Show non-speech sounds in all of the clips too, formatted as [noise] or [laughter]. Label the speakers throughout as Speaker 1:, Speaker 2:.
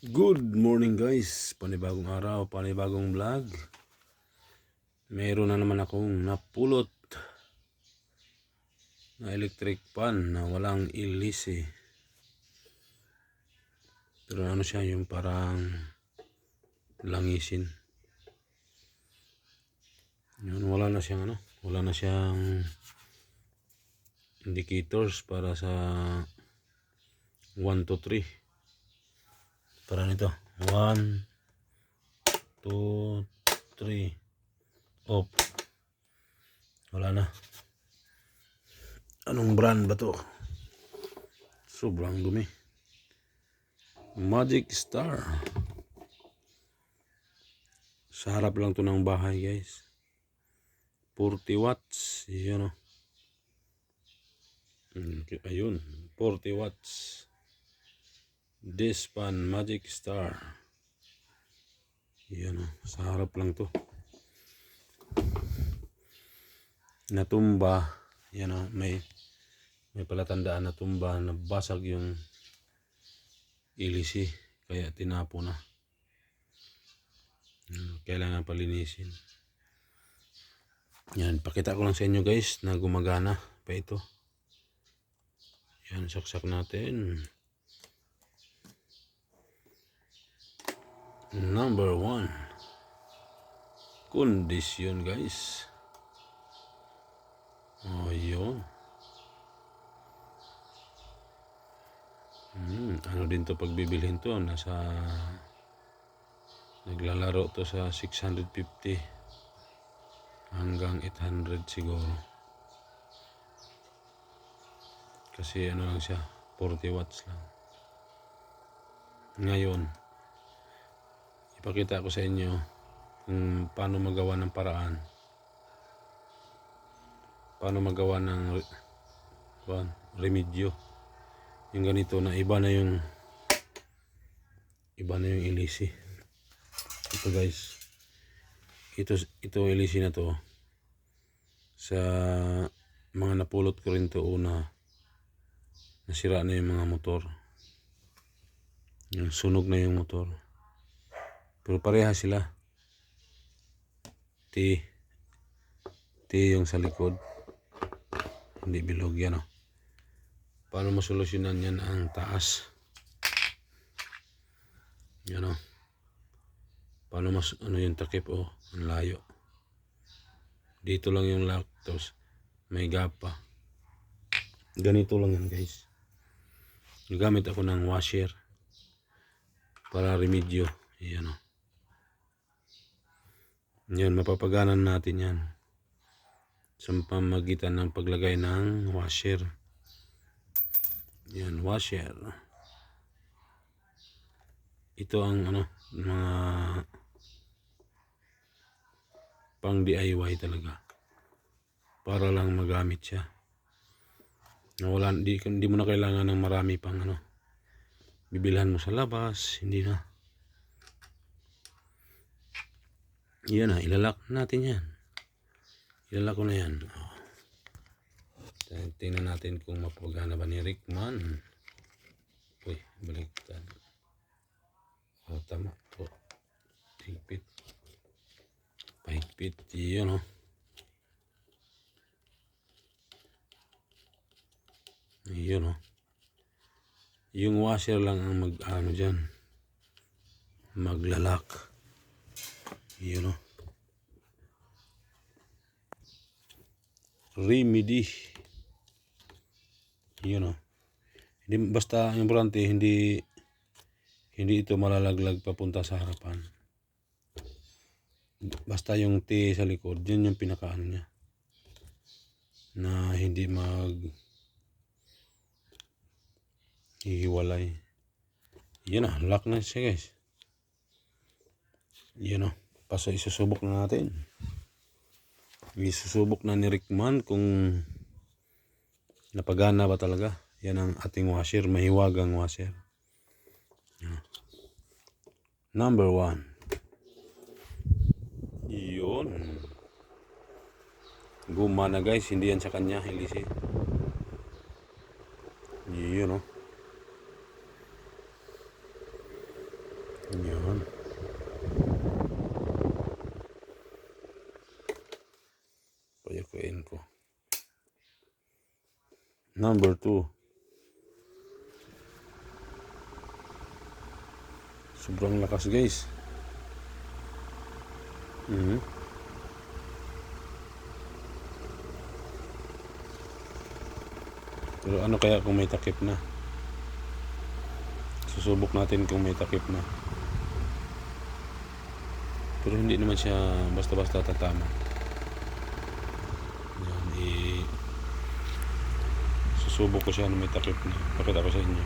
Speaker 1: Good morning guys, panibagong araw, panibagong vlog. Meron na naman akong napulot na electric pan na walang ilisi. Pero ano siya, yung parang langisin. Yun, wala na siyang ano, wala na siyang indicators para sa 1 to 3. Para nito. 1, 2, 3. Off. Wala na. Anong brand ba to? Sobrang dumi. Magic Star. Sa harap lang to ng bahay guys. 40 watts. Yun o. Ayun. 40 watts. Dispan Magic Star. Yan o. Sa harap lang to. Natumba. Yan o. May may palatandaan na tumba na basag yung ilisi. Kaya tinapo na. Yan, Kailangan palinisin. Yan. Pakita ko lang sa inyo guys na gumagana pa ito. Yan. Saksak natin. Number one. Kondisyon guys. Oh, yun. Hmm, ano din to pagbibilhin to? Nasa naglalaro to sa 650 hanggang 800 siguro. Kasi ano lang siya, 40 watts lang. Ngayon, ipakita ko sa inyo kung paano magawa ng paraan. Paano magawa ng kuwan, remedyo. Yung ganito na iba na yung iba na yung ilisi. Ito guys. Ito ito ilisi na to. Sa mga napulot ko rin to una nasira na yung mga motor. Yung sunog na yung motor. Pero pareha sila. T. T yung sa likod. Hindi bilog yan oh. Paano masolusyonan yan ang taas? Yan oh. Paano mas ano yung takip oh, ang layo. Dito lang yung lactose. May gap pa. Ganito lang yan guys. Gamit ako ng washer para remedyo. Yan o. Yan, mapapaganan natin yan. Sa pamagitan ng paglagay ng washer. Yan, washer. Ito ang ano, mga pang DIY talaga. Para lang magamit siya. Wala, di, di mo na kailangan ng marami pang ano. Bibilhan mo sa labas, hindi na. Yan na, ilalak natin yan. Ilalak ko na yan. Oh. Tingnan- natin kung mapagana ba ni Rickman. Uy, baliktad. Oh, tama po. Higpit. Pahigpit. Yun oh. Yun oh. Yung washer lang ang mag ano dyan. Maglalak. Yun oh. Remedy. Yun oh. Hindi basta ang importante hindi hindi ito malalaglag papunta sa harapan. Basta yung T sa likod, yun yung pinakaano niya. Na hindi mag hihiwalay. Yan na, lock na siya guys. Yan o. Paso isusubok na natin. Isusubok na ni Rickman kung napagana ba talaga. Yan ang ating washer, mahiwagang washer. Number one. Yun. Gumana guys, hindi yan sa kanya, ilisi. Yun o. Yun. Payakain ko. Number two. Sobrang lakas guys. Mhm. Pero ano kaya kung may takip na? Susubok natin kung may takip na. Pero hindi naman siya basta-basta tatama. Yan, i susubok ko siya na may takip na. Pakita ko sa inyo.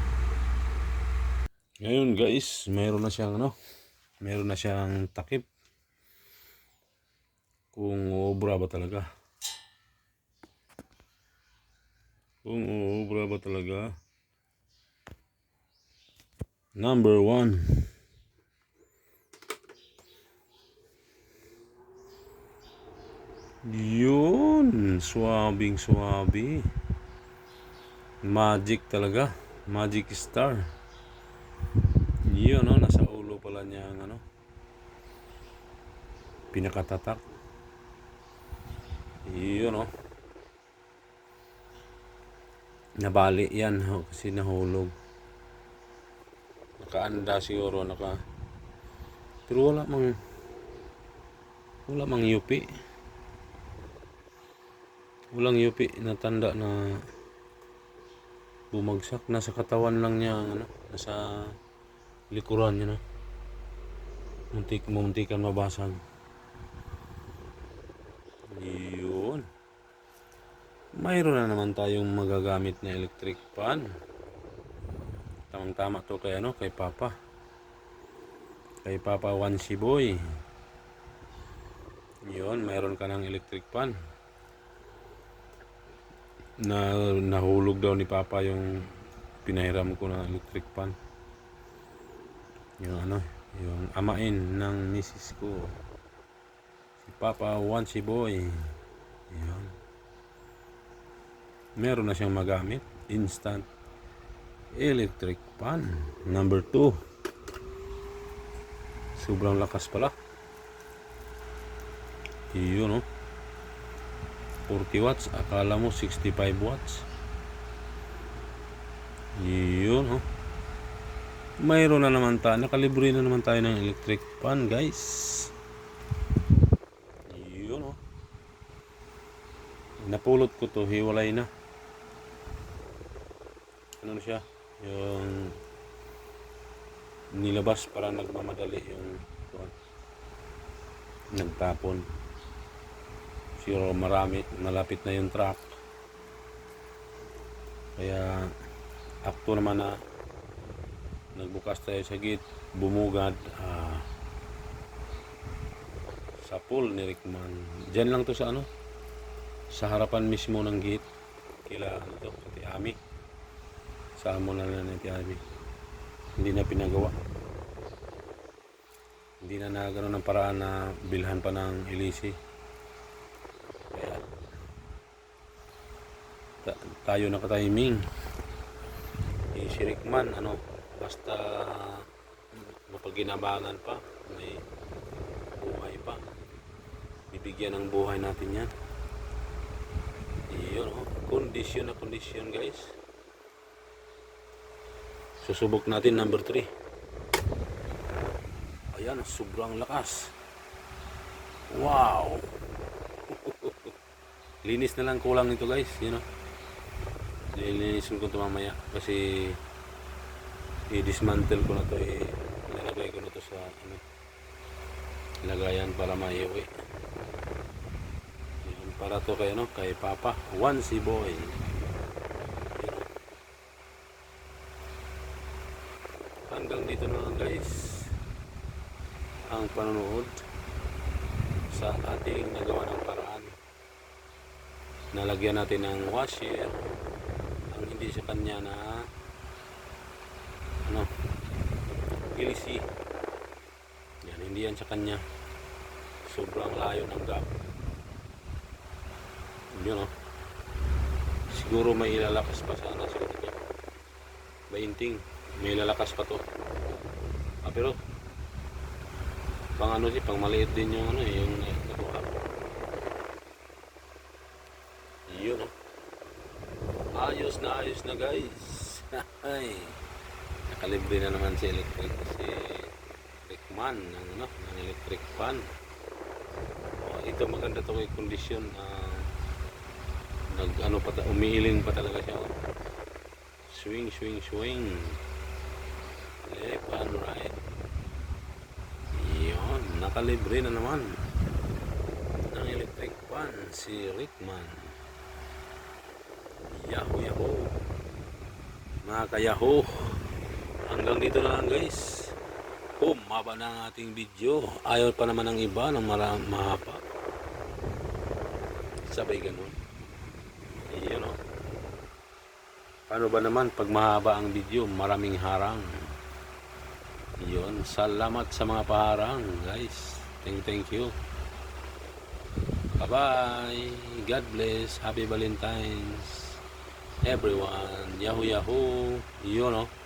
Speaker 1: Ngayon guys, mayroon na siyang ano, mayroon na siyang takip. Kung uubra ba talaga. Kung uubra ba talaga. Number one. Yun, swabing swabe. Magic talaga. Magic star. Yun, no? nasa ulo pala niya ang ano. Pinakatatak. Yun, no? Nabali yan ho, kasi nahulog. Nakaanda siguro, naka... Pero wala mang... Wala mang yupi. Walang yupi na tanda na bumagsak. Nasa katawan lang niya, ano, nasa likuran niya na. Muntik, muntikan mabasag. Yun. Mayroon na naman tayong magagamit na electric fan. Tamang tama to kay ano, kay Papa. Kay Papa Wansi Boy. Yun, mayroon ka ng electric fan. Na nahulog daw ni Papa yung pinahiram ko na electric fan. Yung ano, yung amain ng misis ko. Si Papa Wansi Boy. Yun. Meron na siyang magamit. Instant electric fan. Number 2. Sobrang lakas pala. Yun, no? 40 watts. Akala mo 65 watts. Yun, no? Mayroon na naman tayo. Nakalibre na naman tayo ng electric fan, guys. Yun, no? Napulot ko to. Hiwalay na. Ano na siya? Yung nilabas para nagmamadali yung kuwan. nagtapon siguro marami malapit na yung truck. Kaya akto naman na nagbukas tayo sa gate bumugad ah, sa pool ni Rickman dyan lang to sa ano? Sa harapan mismo ng gate. Kila ano to? Ate Ami. Sa amo na lang ni Ami. Hindi na pinagawa. Hindi na nagano ng paraan na bilhan pa ng ilisi kaya ta- tayo nakatiming eh, si Rickman ano basta mapaginabangan pa may buhay pa. Bibigyan ng buhay natin yan. Yun oh kondisyon na kondisyon guys. Susubok natin number 3 ayan sobrang lakas. Wow. [laughs] Linis na lang kulang nito guys yun know? Lilinisin ko ito mamaya kasi i-dismantle ko na to eh, ilalagay ko na to sa ano, lagayan para maiuwi. Yun, para to kay ano kay papa one si boy hanggang dito na lang guys ang panonood sa ating nagawa ng paraan. Nalagyan natin ng washer sa kanya na ano ilisi yan hindi yan sa kanya. Sobrang layo ng gap. Yun o siguro may ilalakas pa sana sa kanya. Bainting may lalakas pa to. Ah, pero pang ano siya, pang maliit din yung ano eh, yung eh, nakuha ko. Yun oh. Ayos na ayos na guys. [laughs] Ay. Nakalibre na naman si electric si Rickman ng ano, ng electric fan. Oh, ito maganda to kay kondisyon ah, nag ano pa umiiling pa talaga siya. Oh. Swing swing swing. Left and right. Yun, nakalibre na naman ng electric fan si Rickman. Yahoo yahoo. Mga ka-yahoo. Hanggang dito na lang guys. Oh, maba na ang ating video. Ayaw pa naman ng iba ng mara mahaba. Sabay ganun. Iyon o. Paano ba naman pag mahaba ang video, maraming harang. Yun, salamat sa mga paharang guys. Thank thank you. Bye-bye. God bless. Happy Valentine's. Everyone. Yahoo Yahoo. Yun o.